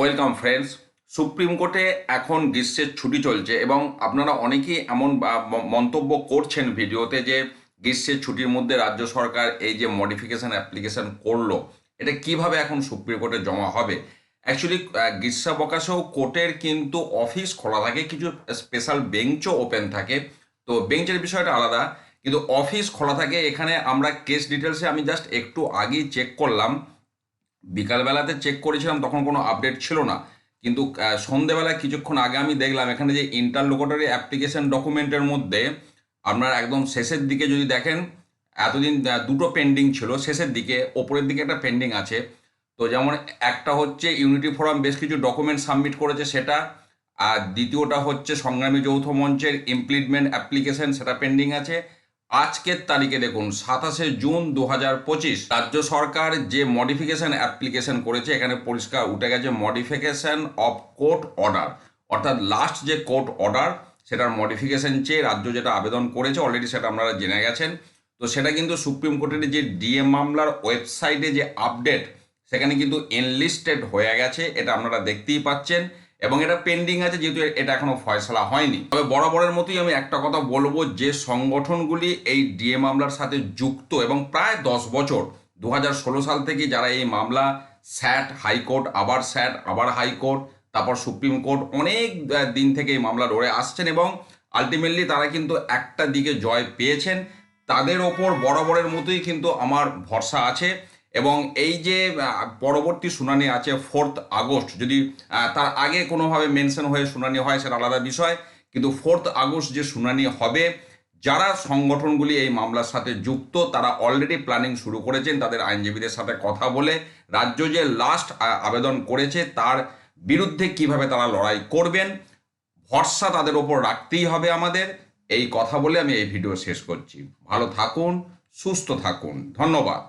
Welcome friends supreme কোর্টে এখন গ্রীষ্মের ছুটি চলছে এবং আপনারা অনেকেই এমন মন্তব্য করছেন ভিডিওতে যে গ্রীষ্মের ছুটির মধ্যে রাজ্য সরকার এই যে মডিফিকেশন অ্যাপ্লিকেশন করল, এটা কীভাবে এখন সুপ্রিম কোর্টে জমা হবে? অ্যাকচুয়ালি গ্রীষ্মাবকাশেও কোর্টের কিন্তু অফিস খোলা থাকে, কিছু স্পেশাল বেঞ্চও ওপেন থাকে। তো বেঞ্চের বিষয়টা আলাদা, কিন্তু অফিস খোলা থাকে। এখানে আমরা কেস ডিটেলসে আমি জাস্ট একটু আগেই চেক করলাম। বিকালবেলাতে চেক করেছিলাম, তখন কোনো আপডেট ছিল না। কিন্তু সন্ধেবেলায় কিছুক্ষণ আগে আমি দেখলাম, এখানে যে ইন্টারলোকেটরি অ্যাপ্লিকেশন ডকুমেন্টের মধ্যে আপনার একদম শেষের দিকে যদি দেখেন, এতদিন দুটো পেন্ডিং ছিল। শেষের দিকে, ওপরের দিকে একটা পেন্ডিং আছে। তো যেমন একটা হচ্ছে ইউনিটি ফোরাম বেশ কিছু ডকুমেন্ট সাবমিট করেছে সেটা, আর দ্বিতীয়টা হচ্ছে সংগ্রামী যৌথ মঞ্চের ইমপ্লিটমেন্ট অ্যাপ্লিকেশন সেটা পেন্ডিং আছে। আজকের তারিখে দেখুন, সাতাশে জুন দু হাজার পঁচিশ, রাজ্য সরকার যে মডিফিকেশন অ্যাপ্লিকেশন করেছে, এখানে পরিষ্কার উঠে গেছে মডিফিকেশন অফ কোর্ট অর্ডার অর্থাৎ লাস্ট যে কোর্ট অর্ডার সেটার মডিফিকেশন চেয়ে রাজ্য যেটা আবেদন করেছে অলরেডি সেটা আপনারা জেনে গেছেন। তো সেটা কিন্তু সুপ্রিম কোর্টের যে ডিএম মামলার ওয়েবসাইটে যে আপডেট সেখানে কিন্তু এনলিস্টেড হয়ে গেছে, এটা আপনারা দেখতেই পাচ্ছেন। এবং এটা পেন্ডিং আছে, যেহেতু এটা এখনও ফয়সলা হয়নি। তবে বরাবরের মতোই আমি একটা কথা বলব যে সংগঠনগুলি এই ডিএ মামলার সাথে যুক্ত এবং প্রায় দশ বছর দু হাজার ষোলো সাল থেকে যারা এই মামলা স্যাট হাইকোর্ট, আবার স্যাট, আবার হাইকোর্ট, তারপর সুপ্রিম কোর্ট অনেক দিন থেকে এই মামলা লড়ে আসছেন এবং আলটিমেটলি তারা কিন্তু একটা দিকে জয় পেয়েছেন। তাদের ওপর বরাবরের মতোই কিন্তু আমার ভরসা আছে। এবং এই যে পরবর্তী শুনানি আছে ফোর্থ আগস্ট, যদি তার আগে কোনোভাবে মেনশন হয়ে শুনানি হয় সেটা আলাদা বিষয়, কিন্তু ফোর্থ আগস্ট যে শুনানি হবে, যারা সংগঠনগুলি এই মামলার সাথে যুক্ত, তারা অলরেডি প্ল্যানিং শুরু করেছেন, তাদের আইনজীবীদের সাথে কথা বলে, রাজ্য যে লাস্ট আবেদন করেছে, তার বিরুদ্ধে কীভাবে তারা লড়াই করবেন, ভরসা তাদের ওপর রাখতেই হবে আমাদের, এই কথা বলে আমি এই ভিডিও শেষ করছি। ভালো থাকুন, সুস্থ থাকুন। ধন্যবাদ।